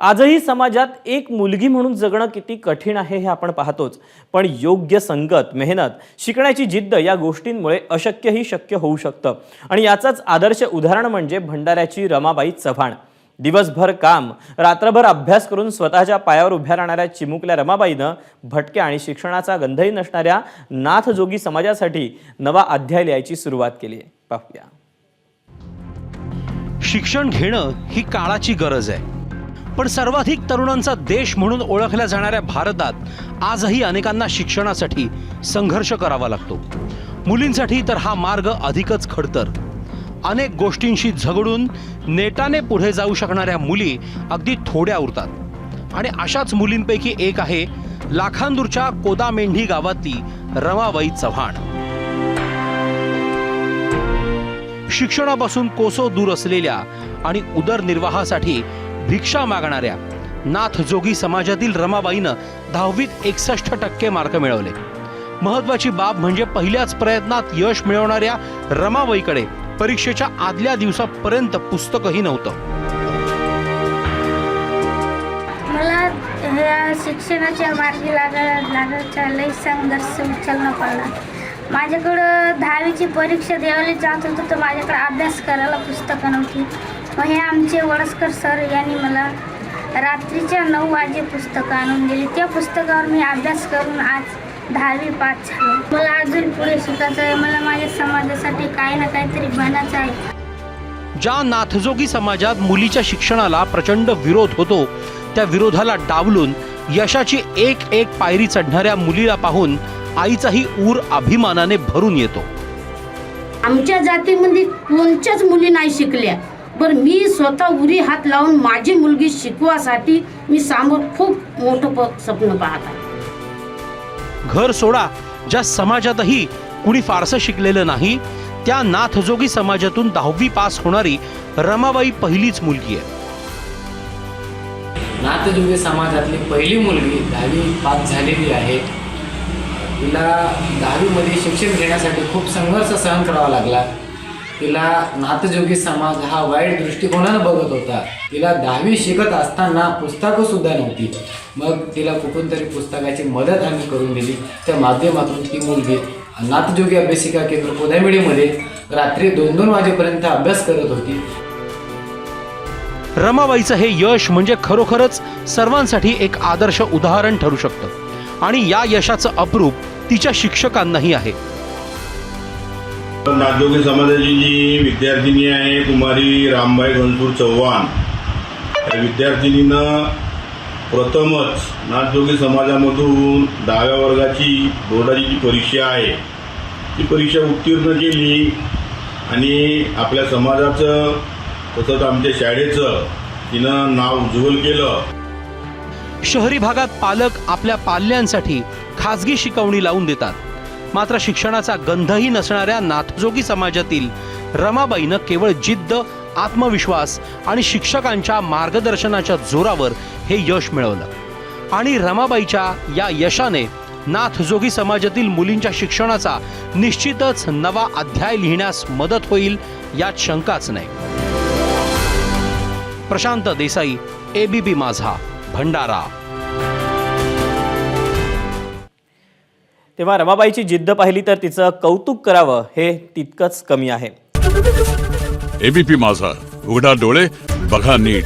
आजही समाजात एक मुलगी म्हणून जगणं किती कठीण आहे हे आपण पाहतोच. पण योग्य संगत मेहनत शिकण्याची जिद्द या गोष्टींमुळे अशक्यही शक्य होऊ शकतं. आणि याचंच आदर्श उदाहरण म्हणजे भंडाऱ्याची रमाबाई चव्हाण. दिवसभर काम रात्रभर अभ्यास करून स्वतःच्या पायावर उभ्या राहणाऱ्या चिमुकल्या रमाबाईनं भटक्या आणि शिक्षणाचा गंधही नसणाऱ्या नाथजोगी समाजासाठी नवा अध्याय लिहायची सुरुवात केली आहे. पाहूया. शिक्षण घेणं ही काळाची गरज आहे. पण सर्वाधिक तरुणांचा देश म्हणून ओळखल्या जाणाऱ्या भारतात आजही अनेकांना शिक्षणासाठी संघर्ष करावा लागतो. मुलींसाठी तर हा मार्ग अधिकच खडतर. अनेक गोष्टींशी झगडून नेटाने पुढे जाऊ शकणाऱ्या मुली अगदी थोड्या उरतात. आणि अशाच मुलींपैकी एक आहे लाखांदूरच्या कोदामेंढी गावातली रमाबाई चव्हाण. शिक्षणापासून कोसो दूर असलेल्या आणि उदरनिर्वाहासाठी भिक्षा मागणाऱ्या नाथजोगी समाजातील रमाबाईनं दहावीत एकसष्ट टक्के मार्क मिळवले. महत्वाची बाब म्हणजे पहिल्याच प्रयत्नात यश मिळवणाऱ्या रमाबाईकडे परीक्षेच्या आदल्या दिवसापर्यंत पुस्तकही नव्हतं. मला ह्या शिक्षणाच्या मार्गी लागा लागायचा लई संघर्ष उचलणं पडला. माझ्याकडं दहावीची परीक्षा द्यायला जात होतं तर माझ्याकडे अभ्यास करायला पुस्तकं नव्हती. मग हे आमचे वडसकर सर यांनी मला रात्रीच्या नऊ वाजे पुस्तकं आणून दिली. त्या पुस्तकावर मी अभ्यास करून आज दहावी पास झालो. मला अजून पुढे शिकायचं आहे. मला माझ्या समाजासाठी काही ना काहीतरी बनायचं आहे. ज्या नाथजोगी समाजात मुलीच्या शिक्षणाला प्रचंड विरोध होतो त्या विरोधाला डावलून यशाची एक एक पायरी चढणाऱ्या मुलीला पाहून आईचाही ऊर अभिमानाने भरून येतो. आमच्या जातीमध्ये कोणच्याच मुली नाही शिकल्या. पण मी स्वतः उरी हात लावून माझी मुलगी शिकवासाठी मी समोर खूप मोठं स्वप्न पाहत आहे. घर सोडा ज्या समाजातही कुणी फारसं शिकलेलं नाही त्या नाथजोगी समाजातून दहावी पास होणारी रमाबाई पहिलीच मुलगी आहे. नाथजुगे समाजातली पहिली मुलगी दहावी पास झालेली आहे. तिला दहावीमध्ये शिक्षण घेण्यासाठी खूप संघर्ष सहन करावा लागला. तिला नाथजोगी समाज हा वाईट दृष्टिकोनानं बघत होता. तिला दहावी शिकत असताना पुस्तकं सुद्धा नव्हती. मग तिला कुठून तरी पुस्तकाची मदत आम्ही करून दिली. त्या माध्यमातून ती मुलगी नाथजोगी अभ्यासिका केंद्र कोदामिडीमध्ये रात्री दोन दोन वाजेपर्यंत अभ्यास करत होती. रमाबाईचं हे यश म्हणजे खरोखरच सर्वांसाठी एक आदर्श उदाहरण ठरू शकतं. आणि या यशाचं अप्रूप तिच्या शिक्षकांनाही आहे. नाथजोगी समाजाची जी विद्यार्थिनी आहे कुमारी रामबाई घनसूर चव्हाण या विद्यार्थिनीनं प्रथमच नाथजोगी समाजामधून दहाव्या वर्गाची बोर्डाची जी परीक्षा आहे ती परीक्षा उत्तीर्ण केली आणि आपल्या समाजाचं तसंच आमच्या शाळेचं तिनं नाव उज्ज्वल केलं. शहरी भागात पालक आपल्या पाल्यांसाठी खाजगी शिकवणी लावून देतात. मात्र शिक्षणाचा गंधही नसणाऱ्या नाथजोगी समाजातील रमाबाईनं केवळ जिद्द आत्मविश्वास आणि शिक्षकांच्या मार्गदर्शनाच्या जोरावर हे यश मिळवलं. आणि रमाबाईच्या या यशाने नाथजोगी समाजातील मुलींच्या शिक्षणाचा निश्चितच नवा अध्याय लिहिण्यास मदत होईल यात शंकाच नाही. प्रशांत देसाई एबीपी माझा भंडारा. तेव्हा रमाबाईची जिद्द पाहिली तर तिचं कौतुक करावं हे तितकंच कमी आहे. एबीपी माझा. उघडा डोळे बघा नीट.